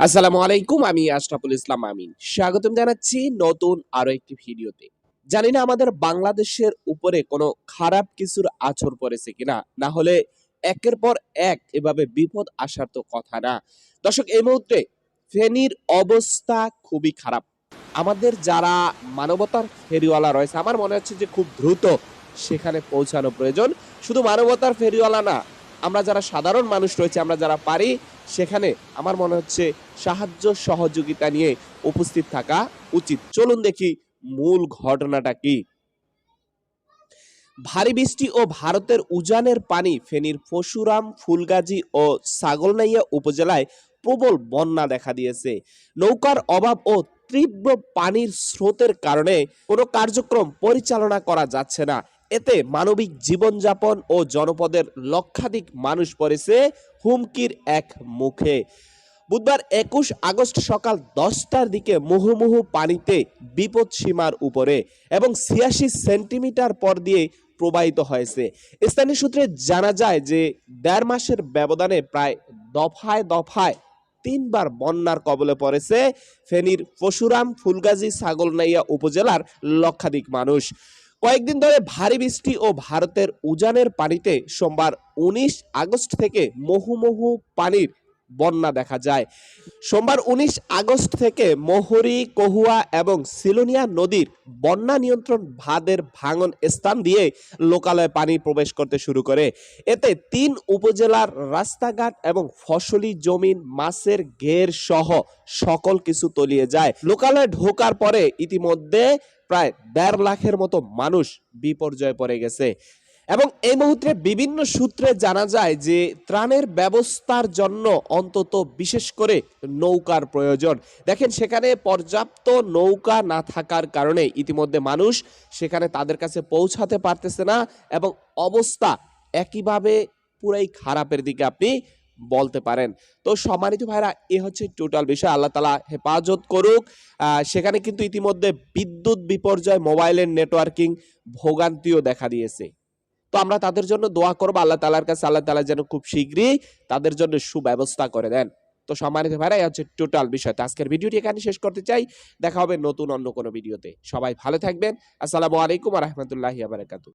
আসসালামু আলাইকুম, আমি আশরাফুল ইসলাম আমিন। স্বাগতম জানাচ্ছি নতুন আরও একটি ভিডিওতে। জানি না আমাদের বাংলাদেশের উপরে কোনো খারাপ কিছুর আছর পড়েছে কিনা, না হলে একের পর এক এভাবে বিপদ আসার তো কথা না। দর্শক, এই মুহূর্তে ফেনীর অবস্থা খুবই খারাপ। আমাদের যারা মানবতার ফেরিওয়ালা রয়েছে, আমার মনে হচ্ছে যে খুব দ্রুত সেখানে পৌঁছানো প্রয়োজন। শুধু মানবতার ফেরিওয়ালা না আমরা যারা সাধারণ মানুষ রয়েছে, আমরা যারা পারি, সেখানে আমার মনে হচ্ছে সাহায্য সহযোগিতা নিয়ে উপস্থিত থাকা উচিত। চলুন দেখি মূল ঘটনাটা কি। ভারী বৃষ্টি ও ভারতের উজানের পানি ফেনীর পশুরাম ফুলগাজী ও ছাগলনাইয়া উপজেলায় প্রবল বন্যা দেখা দিয়েছে। নৌকার অভাব ও তীব্র পানির স্রোতের কারণে কোনো কার্যক্রম পরিচালনা করা যাচ্ছে না। এতে মানবিক জীবনযাপন ও জনপদের লক্ষাধিক মানুষ পড়েছে হুমকির এক মুখে। বুধবার একুশ আগস্ট সকাল দশটার দিকে মুহুমুহু পানিতে বিপদ সীমার উপরে এবং ছিয়াশি সেন্টিমিটার পর দিয়ে প্রবাহিত হয়েছে। স্থানীয় সূত্রে জানা যায় যে, দেড় মাসের ব্যবধানে প্রায় দফায় দফায় তিনবার বন্যার কবলে পড়েছে ফেনীর পশুরাম, ফুলগাজী, ছাগলনাইয়া উপজেলার লক্ষাধিক মানুষ। কয়েকদিন ধরে ভারী বৃষ্টি ও ভারতের উজানের পানিতে সোমবার উনিশ আগস্ট থেকে মহুমহু পানির বন্যা দেখা যায়। সোমবার উনিশ আগস্ট থেকে মোহরি, কহুয়া এবং সিলোনিয়া নদীর বন্যা নিয়ন্ত্রণ ভাদের ভাঙন স্থান দিয়ে লোকালয়ে পানি প্রবেশ করতে শুরু করে। এতে তিন উপজেলার রাস্তাঘাট এবং ফসলি জমিন, মাছের ঘের সহ সকল কিছু তলিয়ে যায়। লোকালয়ে ঢোকার পরে ইতিমধ্যে প্রায় দেড় লাখের মতো মানুষ বিপর্যয়ে পড়ে গেছে। এবং এই মুহূর্তে বিভিন্ন সূত্রে জানা যায় যে ত্রাণের ব্যবস্থার জন্য অন্তত বিশেষ করে নৌকার প্রয়োজন। দেখেন, সেখানে পর্যাপ্ত নৌকা না থাকার কারণে ইতিমধ্যে মানুষ সেখানে তাদের কাছে পৌঁছাতে পারতেছে না এবং অবস্থা একইভাবে পুরাই খারাপের দিকে আপনি বলতে পারেন। তো সম্মানিত ভাইরা, এ হচ্ছে টোটাল বিষয়। আল্লাহ তালা হেফাজত করুক। সেখানে কিন্তু ইতিমধ্যে বিদ্যুৎ বিপর্যয় মোবাইলের নেটওয়ার্কিং ভোগান্তিও দেখা দিয়েছে। তো আমরা তাদের জন্য দোয়া করব। আল্লাহ তালার কাছে আল্লাহ তালা যেন খুব শীঘ্রই তাদের জন্য সুব্যবস্থা করে দেন। তো সম্মানিত ভাইরা, এই হচ্ছে টোটাল বিষয়। তো আজকের ভিডিওটি এখানে শেষ করতে চাই। দেখা হবে নতুন অন্য কোনো ভিডিওতে। সবাই ভালো থাকবেন। আসসালামু আলাইকুম রহমতুল্লাহি আবারাকাতু